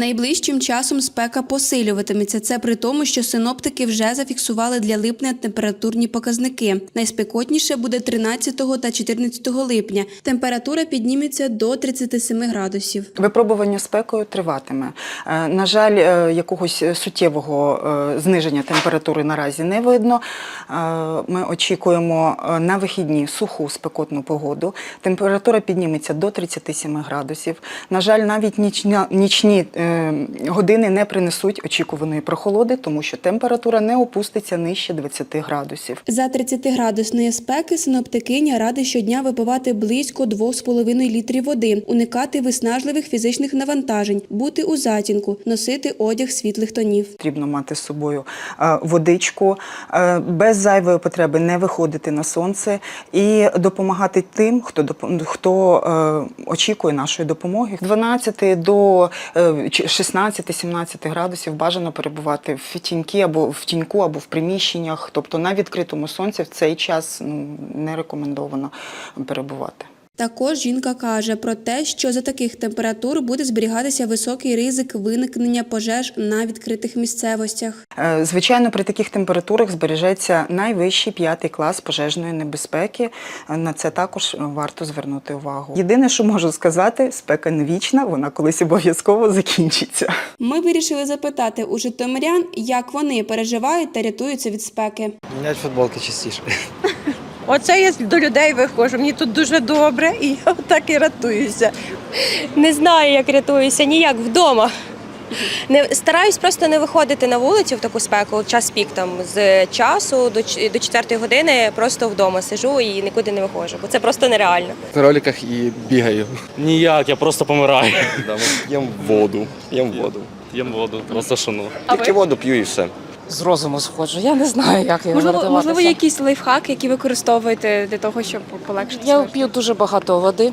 Найближчим часом спека посилюватиметься. Це при тому, що синоптики вже зафіксували для липня температурні показники. Найспекотніше буде 13 та 14 липня. Температура підніметься до 37 градусів. Випробування спекою триватиме. Е, На жаль, е, якогось суттєвого е, зниження температури наразі не видно. Ми очікуємо на вихідні суху спекотну погоду. Температура підніметься до 37 градусів. На жаль, навіть нічні години не принесуть очікуваної прохолоди, тому що температура не опуститься нижче 20 градусів. За 30-градусної спеки синоптикиня радить щодня випивати близько 2,5 літрів води, уникати виснажливих фізичних навантажень, бути у затінку, носити одяг світлих тонів. Потрібно мати з собою е, водичку, е, без зайвої потреби не виходити на сонце і допомагати тим, хто хто е, очікує нашої допомоги. З 12 до е, 16-17 градусів бажано перебувати в тінькі або в тіньку, або в приміщеннях, тобто на відкритому сонці в цей час ну, не рекомендовано перебувати. Також жінка каже про те, що за таких температур буде зберігатися високий ризик виникнення пожеж на відкритих місцевостях. Е, Звичайно, при таких температурах збережеться найвищий п'ятий клас пожежної небезпеки. Е, На це також варто звернути увагу. Єдине, що можу сказати, спека не вічна, вона колись обов'язково закінчиться. Ми вирішили запитати у житомирян, як вони переживають та рятуються від спеки. Міняють футболки частіше. Оце я до людей виходжу. Мені тут дуже добре, і я так і рятуюся. Не знаю, як рятуюся, ніяк вдома. Не стараюсь просто не виходити на вулицю в таку спеку, час пік там з часу до до четвертої години просто вдома сижу і нікуди не виходжу, бо це просто нереально. В роликах і бігаю. Ніяк, я просто помираю. Да, ми п'ємо воду. П'ємо воду. П'ємо воду, просто шану. Тільки воду п'ю і все. З розуму сходжу. Я не знаю, як його Можливо, можливо, якийсь лайфхак, який використовуєте для того, щоб полегшити Я п'ю дуже багато води.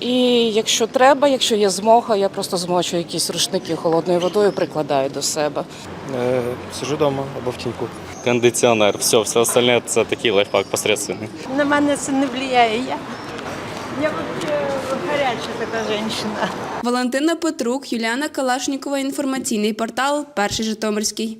І якщо треба, якщо є змога, я просто змочу якісь рушники холодною водою, прикладаю до себе. Е, сижу вдома або в тіньку. Кондиціонер, все, все остальне це такий лайфхак посередственний. На мене це не впливає. Я, я гаряча така жінка. Валентина Петрук, Юліана Калашнікова, інформаційний портал Перший Житомирський.